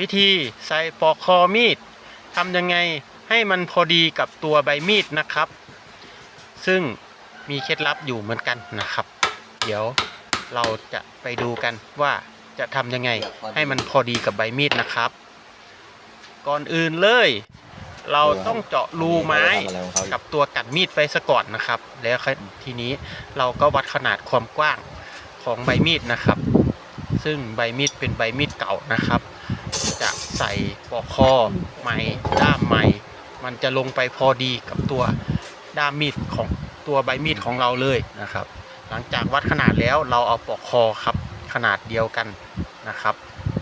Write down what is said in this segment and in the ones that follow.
วิธีใส่ปอกคอมีดทำยังไงให้มันพอดีกับตัวใบมีดนะครับ ซึ่งมีเคล็ดลับอยู่เหมือนกันนะครับ เดี๋ยวเราจะไปดูกันว่าจะทำยังไงให้มันพอดีกับใบมีดนะครับ ก่อนอื่นเลย เราต้องเจาะรูไม้กับตัวกัดมีดไปซะก่อนนะครับ แล้วทีนี้เราก็วัดขนาดความกว้างของใบมีดนะครับ ซึ่งใบมีดเป็นใบมีดเก่านะครับ ใส่ปอกคอใหม่ด้ามใหม่มันจะลงไปพอดีกับตัวด้ามมีดของตัวใบมีดของเราเลยนะครับ หลังจากวัดขนาดแล้วเราเอาปอกคอครับขนาดเดียวกันนะครับ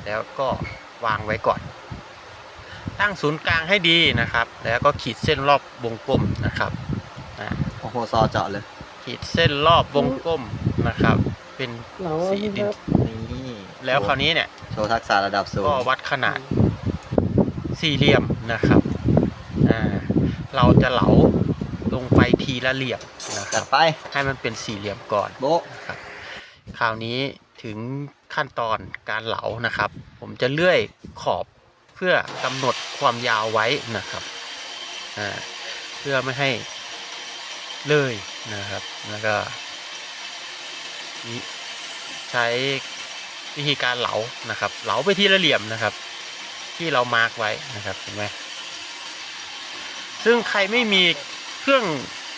แล้วก็วางไว้ก่อน ตั้งศูนย์กลางให้ดีนะครับ แล้วก็ขีดเส้นรอบวงกลมนะครับอ่าโอ้โหซอเจาะเลย ขีดเส้นรอบวงกลมนะครับ เป็นเหลาสีดินครับนี่แล้วคราวนี้เนี่ย โชว์ทักษะระดับสูงก็วัดขนาดสี่เหลี่ยมนะครับอ่าเราจะเหลาลงไปทีละเหลี่ยมนะคจัรัดบไปให้มันเป็นสี่เหลี่ยมก่อนโบ๊ะนะครับคราวนี้ถึงขั้นตอนการเหลานะครับ ผมจะเลื่อยขอบเพื่อกำหนดความยาวไว้นะครับอ่าเพื่อไม่ให้เลยนะครับ แล้วก็นี่ใช้ วิธีการเหลานะครับ เหลาไปที่ละเหลี่ยมนะครับ ที่เรามาร์กไว้นะครับเห็นไหมซึ่งใครไม่มีเครื่อง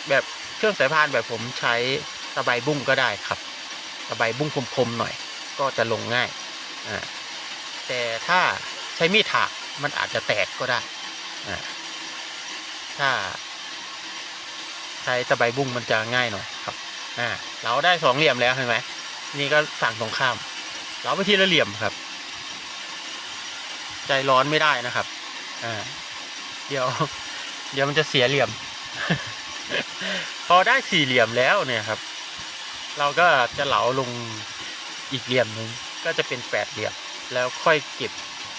แบบเครื่องสายพานแบบผมใช้ตะไบบุ้งก็ได้ครับตะไบบุ้งคมๆหน่อย ก็จะลงง่ายอ่าแต่ถ้าใช้มีดถากมันอาจจะแตกก็ได้อ่าถ้าใช้ตะไบบุ้งมันจะง่ายหน่อยครับอ่าเราได้สองเหลี่ยมแล้วเห็นไหมนี่ก็ฝั่งตรงข้าม เราไปทีละเหลี่ยมครับ ใจร้อนไม่ได้นะครับอ่าเดี๋ยว เดี๋ยวมันจะเสียเหลี่ยม พอได้สี่เหลี่ยมแล้วเนี่ยครับ เราก็จะเหลาลงอีกเหลี่ยมหนึ่งก็จะเป็นแปดเหลี่ยม แล้วค่อยเก็บ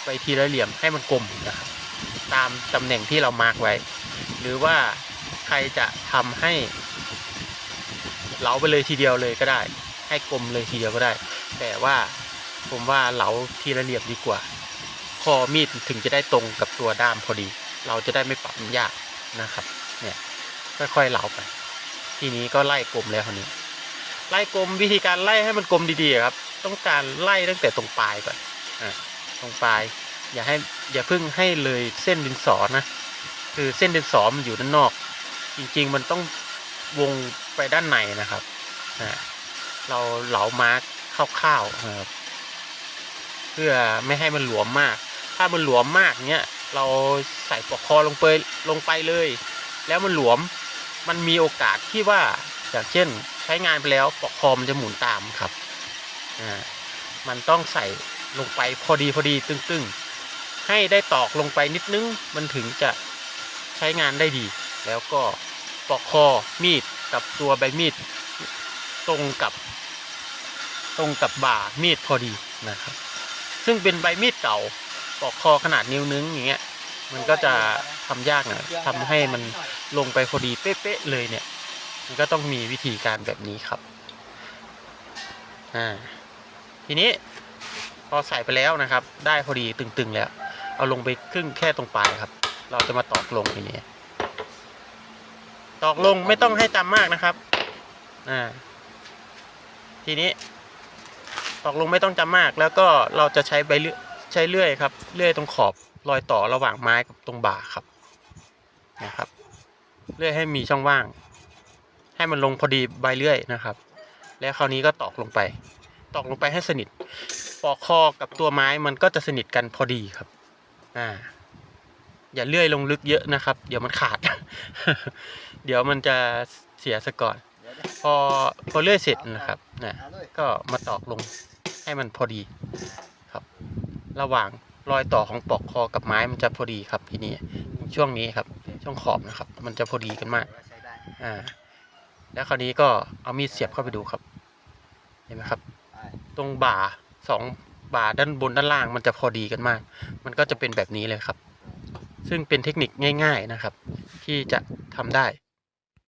ไปทีละเหลี่ยมให้มันกลมนะครับ ตามตำแหน่งที่เรามาร์กไว้ หรือว่าใครจะทำให้เหลาไปเลยทีเดียวเลยก็ได้ ให้กลมเลยทีเดียวก็ได้ แต่ว่า ผมว่าเหลาทีละเหลี่ยมดีกว่าคอมีดถึงจะได้ตรงกับตัวด้ามพอดี เราจะได้ไม่ปรับมันยากนะครับเนี่ยค่อยๆเหลาไป ทีนี้ก็ไล่กลมแล้วคราวนี้ ไล่กลมวิธีการไล่ให้มันกลมดีๆครับ ต้องการไล่ตั้งแต่ตรงปลายก่อนอ่าตรงปลาย อย่าให้อย่าเพิ่งให้เลยเส้นดินสอนะคือเส้นดินสอมันอยู่ด้านนอก จริงๆมันต้องวงไปด้านในนะครับอ่าเราเหลามาร์คร่าวๆนะครับ พื่อไม่ให้มันหลวมมาก ถ้ามันหลวมมากเนี้ยเราใส่ปลอกคอลงไปลงไปเลย แล้วมันหลวมมันมีโอกาสที่ว่าอย่างเช่นใช้งานไปแล้วปลอกคอมันจะหมุนตามครับอ่ามันต้องใส่ลงไปพอดีพอดีตึงๆ ให้ได้ตอกลงไปนิดนึงมันถึงจะใช้งานได้ดี แล้วก็ปลอกคอมีดกับตัวใบมีดตรงกับ ตรงกับบ่ามีดพอดีนะครับ ซึ่งเป็นใบมีดเก่าปอกคอขนาดนิ้วนึงอย่างเงี้ยมันก็จะทำยากนะทำให้มันลงไปพอดีเป๊ะๆเลยเนี่ย มันก็ต้องมีวิธีการแบบนี้ครับอ่าทีนี้พอใส่ไปแล้วนะครับ ได้พอดีตึงๆแล้ว เอาลงไปครึ่งแค่ตรงปลายครับ เราจะมาตอกลงทีนี้ตอกลงไม่ต้องให้จำมากนะครับอ่าทีนี้ ตอกลงไม่ต้องจำมาก แล้วก็เราจะใช้ใบเลื่อยใช้เลื่อยครับเลื่อยตรงขอบรอยต่อระหว่างไม้กับตรงบ่าครับนะครับ เลื่อยให้มีช่องว่าง ให้มันลงพอดีใบเลื่อยนะครับ แล้วคราวนี้ก็ตอกลงไป ตอกลงไปให้สนิทปอกคอกับตัวไม้มันก็จะสนิทกันพอดีครับอ่าอย่าเลื่อยลงลึกเยอะนะครับ เดี๋ยวมันขาด เดี๋ยวมันจะเสียซะก่อน พอพอเลื่อยเสร็จนะครับนะก็มาตอกลง ให้มันพอดีครับ ระหว่างรอยต่อของปลอกคอกับไม้มันจะพอดีครับทีนี้ช่วงนี้ครับ ช่วงขอบนะครับ มันจะพอดีกันมากอ่าแล้วคราวนี้ก็เอามีดเสียบเข้าไปดูครับ เห็นไหมครับ ตรงบ่าสองบ่าด้านบนด้านล่างมันจะพอดีกันมาก มันก็จะเป็นแบบนี้เลยครับ ซึ่งเป็นเทคนิคง่าย ๆนะครับ ที่จะทำได้